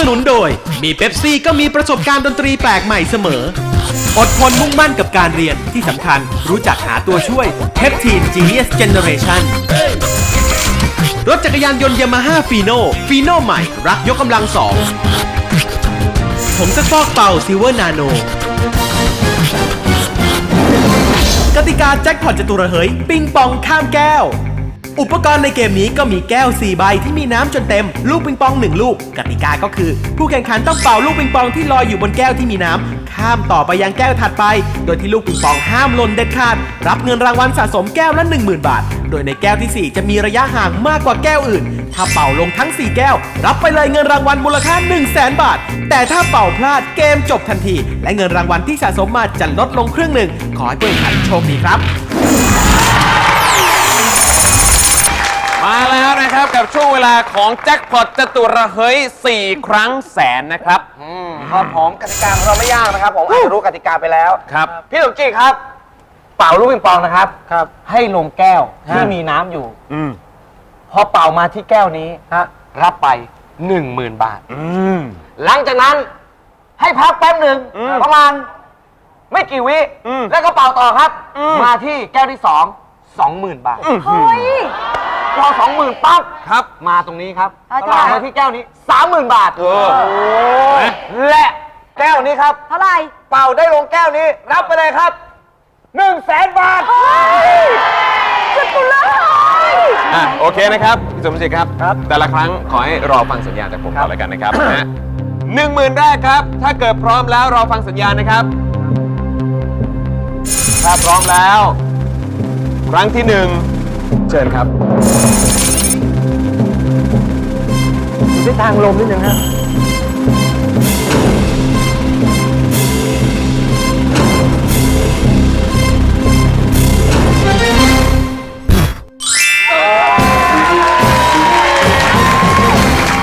สนุนโดย มีเป๊ปซี่ก็มีประสบการณ์ดนตรีแปลกใหม่เสมอ อดทนมุ่งมั่นกับการเรียนที่สำคัญรู้จักหาตัวช่วย Peptine Genius Generation รถจักรยานยนต์ยามาฮ่าฟีโน่ฟีโน่ใหม่ รักยกกำลังสองผมซักฟอกเป่าซิเวอร์นาโน กติกาแจ็คพอตจตุระเหย ปิงปองข้ามแก้ว อุปกรณ์ในเกมนี้ก็มีแก้ว 4 ใบที่มีน้ำจนเต็ม ลูกปิงปอง 1 ลูก กติกาก็คือ ผู้แข่งขันต้องเป่าลูกปิงปองที่ลอยอยู่บนแก้วที่มีน้ำข้ามต่อไปยังแก้วถัดไป โดยที่ลูกปิงปองห้ามหล่นเด็ดขาด รับเงินรางวัลสะสมแก้วละ 10,000 บาท โดยในแก้วทีสี่4 จะมีระยะห่างมากกว่าแก้วอื่น ถ้าเป่าลงทั้ง 4 แก้ว รับไปเลยเงินรางวัลมูลค่า 1 0 0 0 0แบาท แต่ถ้าเป่าพลาดเกมจบทันที และเงินรางวัลที่สะสมมาจะลดลงครึ่งหนึ่งขอให้ผู้แข่งขันโชคดีครับ นะครับกับช่วงเวลาของแจ็คพอตจตุระเฮ้ย4 ครั้งแสนนะครับ ครับผมกติกาของเราไม่ยากนะครับ ผมอาจจะรู้กติกาไปแล้ว ครับ พี่สมจิตครับ เป่าลูกปิงปองนะครับ ครับ ให้ลงแก้วที่มีน้ำอยู่ อืมพอเป่ามาที่แก้วนี้ฮะรับไป1 0,000บาท อืม หลังจากนั้นให้พักแป๊บหนึ่งอืมประมาณ ไม่กี่วิอืมแล้วก็เป่าต่อครับ อืม มาที่แก้วที่สองสองหมื่นบาทอื้อหือเฮ้ย พอสองหมื่นปั๊บครับมาตรงนี้ครับอาจารย์เป่ามาที่แก้วนี้สามหมื่นบาทเออและแก้วนี้ครับ เท่าไหร่เป่าได้ลงแก้วนี้ รับไปเลยครับหนึ่งแสนบาทเฮ้ยสุดกุเลยอะโอเคนะครับพี่สมจิตครับแต่ละครั้งขอให้รอฟังสัญญาณจากผมก่อนแล้วกันนะครับนะฮะหนึ่งหมื่นแรกครับ ถ้าเกิดพร้อมแล้วรอฟังสัญญาณนะครับ ถ้าพร้อมแล้ว ครั้งที่หนึ่ง เชิญครับทิศทางลมนิดนึงฮะ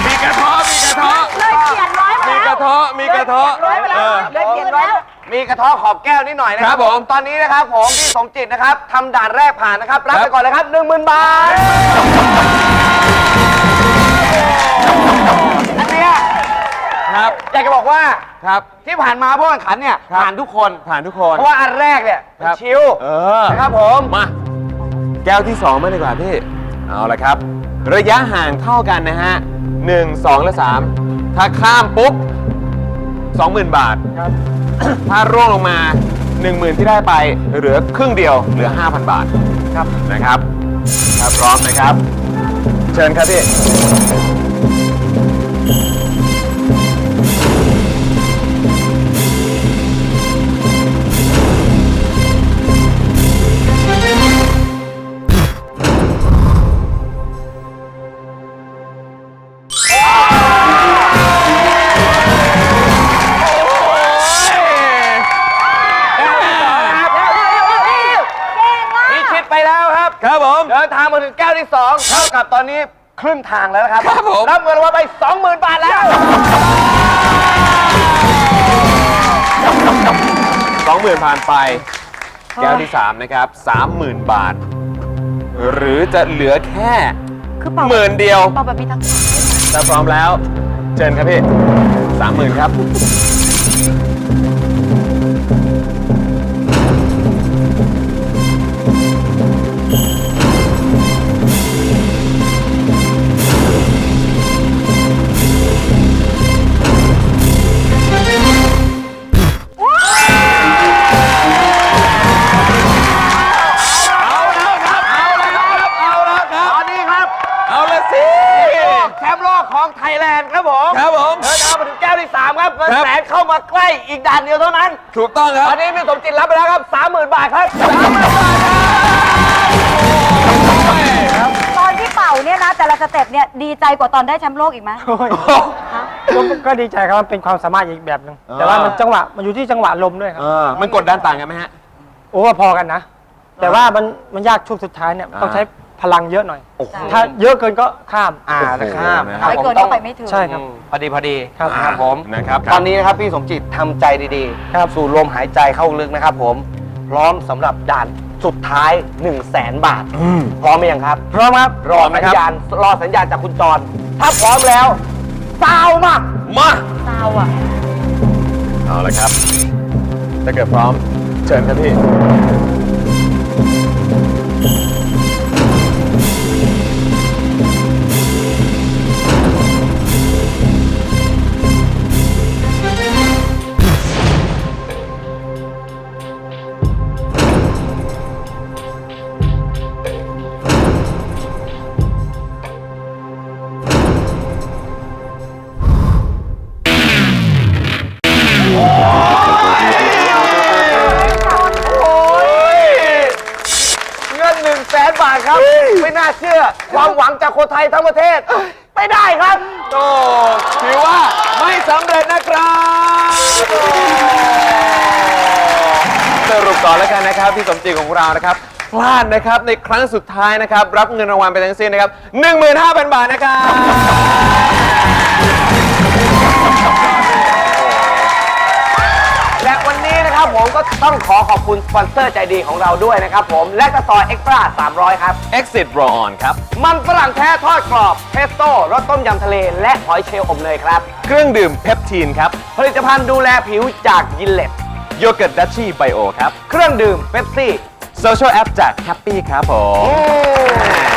มีกระเทาะมีกระเทาะเลยเขียนร้อยไปมีกแล้ระวเทาะมีกระเทาะ มีกระเทาะขอบแก้วนิดหน่อยนะคครัรับบผม ตอนนี้นะครับผมพี่สมจิตนะครับทำด่านแรกผ่านนะครับ รับครัไปบก่อนเลยครับหนึ่งหมื่นบาทอันเนี้ยครับอยากจะบอกว่าครับ ที่ผ่านมาผู้แข่งขันเนี่ยครับ ผ่านทุกคน ผ่านทุกคน เพราะว่าอันแรกเนี่ยมันครับ ชิวเออ นะครับผมมา แก้วที่2มาดีกว่าพี่ เอาละครับ ระยะห่างเท่ากันนะฮะ 1 2 และ 3 ถ้าข้ามปุ๊บ 20,000 บาท ครับ ถ้าร่วงลงมา 10,000 ที่ได้ไป เหลือครึ่งเดียวเหลือ 5,000 บาทครับนะครับ ถ้าพร้อมนะครับ เชิญครับพี่ มาถึงแก้วที่สองเท่ากับตอนนี้ครึ่งทางแล้วนะครับครับผม รับเงินรางวัลไป20,000บาทแล้ว20,000ผ่านไป แก้วที่3นะครับ30,000บาท หรือจะเหลือแค่คือเป่าหมื่นเดียว เป่าแบบมีทั้งถ้าพร้อมแล้ว เชิญครับพี่สามหมื่นครับ องไทยแลนด์ครับผมครับผม เดินทางมาถึงแก้วที่ 3 ครับเงินครับ แสนเข้ามาใกล้อีกด่านเดียวเท่านั้น ถูกต้องคตรัอบ นนี้พี่สมจิตรับไปแล้วครับ 30,000 บาทครับ30,000บาทครับตอนที่เป่าเนี่ยนะแต่ละสเต็ปเนี่ยดีใจกว่าตอนได้แชมป์โลกอีกไหมฮะก็ก็ดีใจครับมันเป็นความสามารถอีกแบบหนึ่งอ่า แต่ว่ามันจังหวะมันอยู่ที่จังหวะลมด้วยครับเออมันกดดันต่างกันไหมฮะ โอ้พอกันนะ แต่ว่ามันมันยากช่วงสุดท้ายเนี่ยอ่าต้องใช้ พลังเยอะหน่อย โอ้โห ถ้าเยอะเกินก็ข้ามอ่านะข้ามน้อยเกินก็ไปไม่ถึง ใช่ครับ พอดีพอดีครับครับผมนะครับตอนนี้นะครับพี่สมจิตทำใจดีๆครับสูดลมหายใจเข้าลึกนะครับผม พร้อมสำหรับด่านสุดท้าย 1 0 0 0 0แสนบาท พร้อมไหมยังครับ พร้อมครับรอสัญญาณรอสัญญาณจากคุณจร ถ้าพร้อมแล้วซาวมามาซาวอะ เอาละครับ ถ้าเกิดพร้อม เชิญครับพี่โความหวังจากคนไทยทั้งประเทศ ไม่ได้ครับ โอ้ถือว่าไม่สำเร็จนะครับ สรุปก่อนแล้วกันนะครับพี่สมจิตของเรานะครับ พลาดนะครับในครั้งสุดท้ายนะครับ รับเงินรางวัลไปทั้งสิ้นนะครับ 15,000 บาทนะครับ ผมก็ต้องขอขอบคุณสปอนเซอร์ใจดีของเราด้วยนะครับผม และกระซอยเอ็กซ์ตร้า300 ครับ Exit Roll On ครับ มันฝรั่งแท้ทอดกรอบเพสโต้รสต้มยำทะเล และหอยเชลล์อบเนยครับ เครื่องดื่มเพปทีนครับ ผลิตภัณฑ์ดูแลผิวจากยินเล็ตโยเกิร์ตดัชชี่ไบโอครับ เครื่องดื่มเป๊ปซี่ โซเชียลแอปจาก Happy ครับผม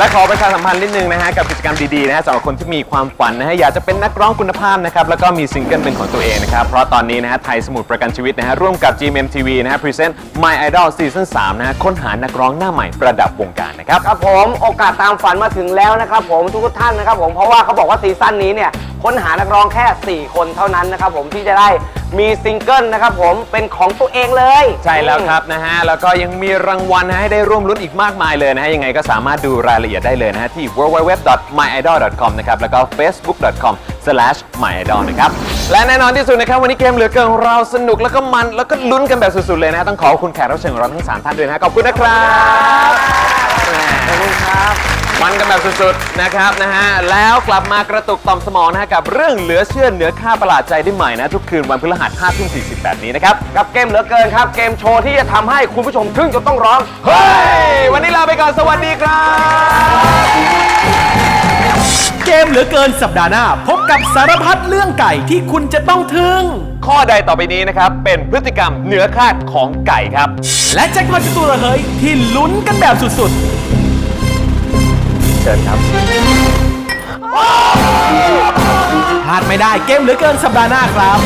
และขอประชาสัมพันธ์นิดนึงนะฮะกับกิจกรรมดีๆนะฮะสำหรับคนที่มีความฝันนะฮะอยากจะเป็นนักร้องคุณภาพนะครับแล้วก็มีซิงเกิลเป็นของตัวเองนะครับเพราะตอนนี้นะฮะไทยสมุทรประกันชีวิตนะฮะร่วมกับ GMMTV นะฮะพรีเซนต์ My Idol Season 3นะฮะค้นหานักร้องหน้าใหม่ประดับวงการนะครับ ครับผมโอกาสตามฝันมาถึงแล้วนะครับผมทุกท่านนะครับผมเพราะว่าเขาบอกว่าซีซั่นนี้เนี่ยค้นหานักร้องแค่ 4 คนเท่านั้นนะครับผมที่จะได้ มีซิงเกิลนะครับผมเป็นของตัวเองเลยใช่แล้วครับนะฮะ แล้วก็ยังมีรางวัลนะให้ได้ร่วมลุ้นอีกมากมายเลยนะฮะ ยังไงก็สามารถดูรายละเอียดได้เลยนะฮะ ที่ www.myidol.com นะครับ แล้วก็ facebook.com/myidol นะครับ และแน่นอนที่สุดนะครับ วันนี้เกมเหลือเกินของเราสนุกแล้วก็มันแล้วก็ลุ้นกันแบบสุดๆเลยนะฮะต้องขอบคุณแขกรับเชิญของเราทั้ง3ท่านด้วยนะฮะขอบคุณนะครับขอบคุณครับ มันกันแบบสุดๆนะครับนะฮะแล้วกลับมากระตุกต่อมสมองนะฮะกับเรื่องเหลือเชื่อเหนือค่าประหลาดใจได้ใหม่นะ ทุกคืนวันพฤหัส5ทุ่ม40แบบนี้นะครับ กับเกมเหลือเกินครับ เกมโชว์ที่จะทำให้คุณผู้ชมทึ่งจนต้องร้อง เฮ้ย วันนี้ลาไปก่อนสวัสดีครับ เกมเหลือเกินสัปดาห์หน้า พบกับสารพัดเรื่องไก่ที่คุณจะต้องทึ่ง ข้อใดต่อไปนี้นะครับ เป็นพฤติกรรมเหนือคาดของไก่ครับ และแจ็คพอตจตุระเฮยที่ลุ้นกันแบบสุดๆ เชิญครับพลาดไม่ได้เกมเหลือเกินสัปดาห์หน้าครับ